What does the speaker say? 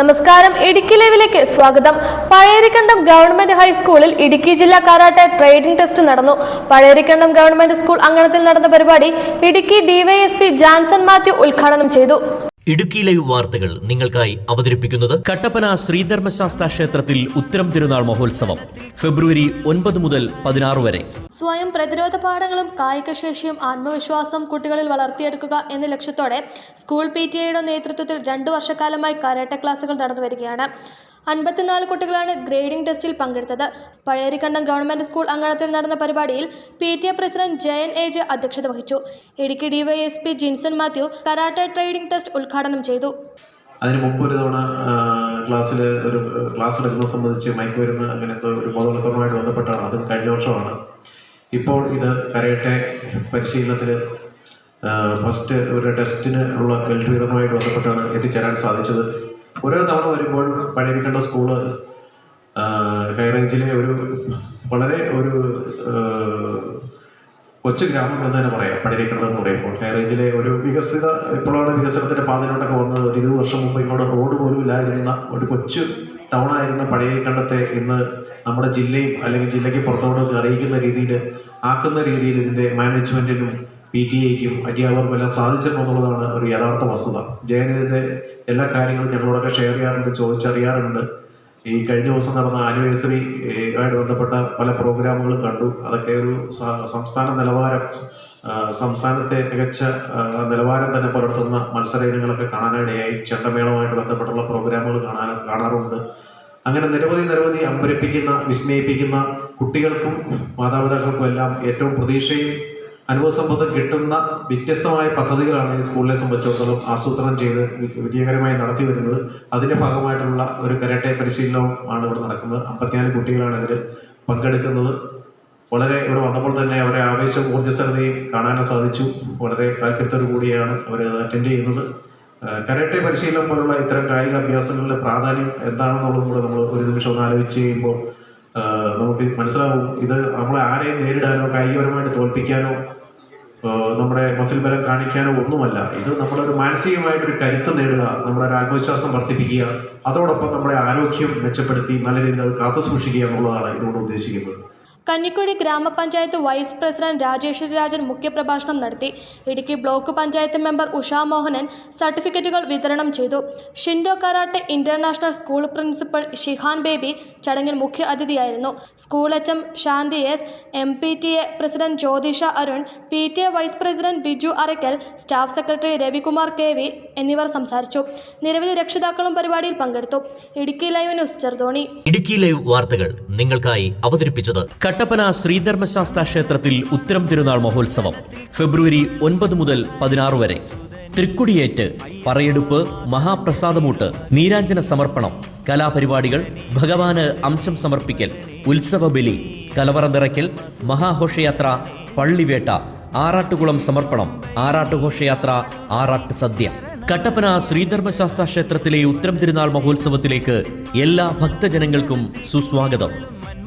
നമസ്കാരം. ഇടുക്കി ലൈവിലേക്ക് സ്വാഗതം. പഴയരിക്കണ്ടം ഗവൺമെന്റ് ഹൈസ്കൂളിൽ ഇടുക്കി ജില്ലാ കരാട്ടെ ട്രേഡിംഗ് ടെസ്റ്റ് നടന്നു. പഴയരിക്കണ്ടം ഗവൺമെന്റ് സ്കൂൾ അങ്കണത്തിൽ നടന്ന പരിപാടി ഇടുക്കി ഡിവൈഎസ്പി ജാൻസൺ മാത്യു ഉദ്ഘാടനം ചെയ്തു. ഇടുക്കി ലൈവ് വാർത്തകൾ നിങ്ങൾക്കായി അവതരിപ്പിക്കുന്നത് കട്ടപ്പന ശ്രീധർമ്മശാസ്ത്ര ക്ഷേത്രത്തിൽ ഉത്തരം തിരുനാൾ മഹോത്സവം ഫെബ്രുവരി ഒൻപത് മുതൽ പതിനാറ് വരെ. സ്വയം പ്രതിരോധ പാഠങ്ങളും കായികശേഷിയും ആത്മവിശ്വാസം കുട്ടികളിൽ വളർത്തിയെടുക്കുക എന്ന ലക്ഷ്യത്തോടെ സ്കൂൾ പി ടി ഐയുടെ നേതൃത്വത്തിൽ രണ്ടു വർഷക്കാലമായി കരാട്ടെ ക്ലാസുകൾ നടന്നു വരികയാണ് അൻപത്തിനാല് കുട്ടികളാണ് ഗ്രേഡിംഗ് ടെസ്റ്റിൽ പങ്കെടുത്തത്. പഴയരിക്കണ്ടം ഗവൺമെന്റ് സ്കൂൾ അങ്കണത്തിൽ നടന്ന പരിപാടിയിൽ P T A president Jayan A J അധ്യക്ഷത വഹിച്ചു. Idukki DYSP Jinson Mathew karate trading test ഉദ്ഘാടനം ചെയ്തു. അതിന് മുമ്പ് ഒരു തവണ ക്ലാസ്സിൽ ഒരു ക്ലാസ് എടുക്കുന്നത് സംബന്ധിച്ച് മയക്കുമരുന്ന് അങ്ങനത്തെ ഒരു ബോധവൽക്കരണമായിട്ട് ബന്ധപ്പെട്ടാണ്. അതും കഴിഞ്ഞ വർഷമാണ്. ഇപ്പോൾ ഇത് കരയട്ടെ പരിശീലനത്തിൽ ഫസ്റ്റ് ഒരു ടെസ്റ്റിന് ഉള്ള ബെൽറ്റ് ബന്ധപ്പെട്ടാണ് എത്തിച്ചേരാൻ സാധിച്ചത്. ഓരോ തവണ വരുമ്പോൾ പഴയരിക്കേണ്ട സ്കൂൾ ഹൈറേഞ്ചിലെ ഒരു വളരെ ഒരു കൊച്ചു ഗ്രാമം എന്ന് തന്നെ പറയാം പടിരിക്കണ്ടം എന്ന് പറയുമ്പോൾ. ഹൈറേഞ്ചിലെ ഒരു വികസിത ഇപ്പോഴാണ് വികസനത്തിന്റെ പാതയിലോട്ടൊക്കെ വന്നത്. ഒരു ഇരുപത് വർഷം മുമ്പ് ഇങ്ങോട്ട് റോഡ് പോലും ഇല്ലാതിരുന്ന ഒരു കൊച്ചു ടൗൺ ആയിരുന്ന പടിയേക്കണ്ടത്തെ ഇന്ന് നമ്മുടെ ജില്ലയും അല്ലെങ്കിൽ ജില്ലയ്ക്ക് പുറത്തോട്ടൊക്കെ അറിയിക്കുന്ന രീതിയിൽ ആക്കുന്ന രീതിയിൽ ഇതിന്റെ മാനേജ്മെന്റിനും പി ടി എക്കും അധ്യാപകർക്കും എല്ലാം സാധിച്ചിട്ടുണ്ടെന്നുള്ളതാണ് ഒരു യഥാർത്ഥ വസ്തുത. ജയനിതിന്റെ എല്ലാ കാര്യങ്ങളും ഞങ്ങളോടൊക്കെ ഷെയർ ചെയ്യാറുണ്ട് ചോദിച്ചറിയാറുണ്ട്. ഈ കഴിഞ്ഞ ദിവസം നടന്ന ആനിവേഴ്സറി ആയിട്ട് ബന്ധപ്പെട്ട പല പ്രോഗ്രാമുകളും കണ്ടു. അതൊക്കെ ഒരു സംസ്ഥാന നിലവാരം സംസ്ഥാനത്തെ മികച്ച നിലവാരം തന്നെ പുലർത്തുന്ന മത്സര ഇനങ്ങളൊക്കെ കാണാനിടയായി. ചെണ്ടമേളവുമായിട്ട് ബന്ധപ്പെട്ടുള്ള പ്രോഗ്രാമുകൾ കാണാൻ കാണാറുണ്ട്. അങ്ങനെ നിരവധി നിരവധി അമ്പരപ്പിക്കുന്ന വിസ്മയിപ്പിക്കുന്ന കുട്ടികൾക്കും മാതാപിതാക്കൾക്കും എല്ലാം ഏറ്റവും പ്രതീക്ഷയും അനുഭവസമ്പത്തും കിട്ടുന്ന വ്യത്യസ്തമായ പദ്ധതികളാണ് ഈ സ്കൂളിനെ സംബന്ധിച്ചിടത്തോളം ആസൂത്രണം ചെയ്ത് വിജയകരമായി നടത്തി വരുന്നത്. അതിന്റെ ഭാഗമായിട്ടുള്ള ഒരു കരാട്ടെ പരിശീലനവും ആണ് ഇവിടെ നടക്കുന്നത്. അമ്പത്തിനാല് കുട്ടികളാണ് അതിൽ പങ്കെടുക്കുന്നത്. വളരെ ഇവിടെ വന്നപ്പോൾ തന്നെ അവരെ ആവേശം ഊർജസ്വലതയും കാണാനും സാധിച്ചു. വളരെ താല്പര്യത്തോടു കൂടിയാണ് അവർ അറ്റൻഡ് ചെയ്യുന്നത്. കരട്ടെ പരിശീലനം പോലുള്ള ഇത്തരം കായിക അഭ്യാസങ്ങളുടെ പ്രാധാന്യം എന്താണെന്നുള്ളതും കൂടെ നമ്മൾ ഒരു നിമിഷം ഒന്ന് ആലോചിച്ച് കഴിയുമ്പോൾ നമുക്ക് മനസ്സിലാവും ഇത് നമ്മളെ ആരെയും നേരിടാനോ കായികപരമായിട്ട് തോൽപ്പിക്കാനോ നമ്മുടെ മസിൽ ബലം കാണിക്കാനോ ഒന്നുമല്ല. ഇത് നമ്മളൊരു മാനസികമായിട്ടൊരു കരുത്ത് നേടുക നമ്മുടെ ഒരു ആത്മവിശ്വാസം വർദ്ധിപ്പിക്കുക അതോടൊപ്പം നമ്മുടെ ആരോഗ്യം മെച്ചപ്പെടുത്തി നല്ല രീതിയിൽ അത് കാത്തു സൂക്ഷിക്കുക എന്നുള്ളതാണ് ഇതുകൊണ്ട് ഉദ്ദേശിക്കുന്നത്. കഞ്ഞിക്കുഴി ഗ്രാമപഞ്ചായത്ത് വൈസ് പ്രസിഡന്റ് രാജേശ്വരി രാജൻ മുഖ്യപ്രഭാഷണം നടത്തി. ഇടുക്കി ബ്ലോക്ക് പഞ്ചായത്ത് മെമ്പർ ഉഷാ മോഹനൻ സർട്ടിഫിക്കറ്റുകൾ വിതരണം ചെയ്തു. Shindo karate international school principal shihan Baby ചടങ്ങിൽ മുഖ്യ അതിഥിയായിരുന്നു. School H M Shanthi S M P T A president Jyothisha Arun P T A vice president Biju Arackal staff secretary Ravikumar K V എന്നിവർ സംസാരിച്ചു. നിരവധി രക്ഷിതാക്കളും പരിപാടിയിൽ പങ്കെടുത്തു. Idukki live news Cheruthoni. Idukki live വാർത്തകൾ നിങ്ങൾക്കായി അവതരിപ്പിച്ചത് കട്ടപ്പന ശ്രീധർമ്മശാസ്ത്ര ക്ഷേത്രത്തിൽ ഉത്തരം തിരുനാൾ മഹോത്സവം ഫെബ്രുവരി ഒൻപത് മുതൽ പതിനാറ് വരെ. തൃക്കുടിയേറ്റ് പറയെടുപ്പ് മഹാപ്രസാദമൂട്ട് നീരാഞ്ജന സമർപ്പണം കലാപരിപാടികൾ ഭഗവാന് അംശം സമർപ്പിക്കൽ ഉത്സവ ബലി കലവറ നിറയ്ക്കൽ മഹാഘോഷയാത്ര പള്ളിവേട്ട ആറാട്ടുകുളം സമർപ്പണം ആറാട്ടുഘോഷയാത്ര ആറാട്ട് സദ്യ. കട്ടപ്പന ശ്രീധർമ്മശാസ്ത്ര ക്ഷേത്രത്തിലെ ഉത്തരം തിരുനാൾ മഹോത്സവത്തിലേക്ക് എല്ലാ ഭക്തജനങ്ങൾക്കും സുസ്വാഗതം.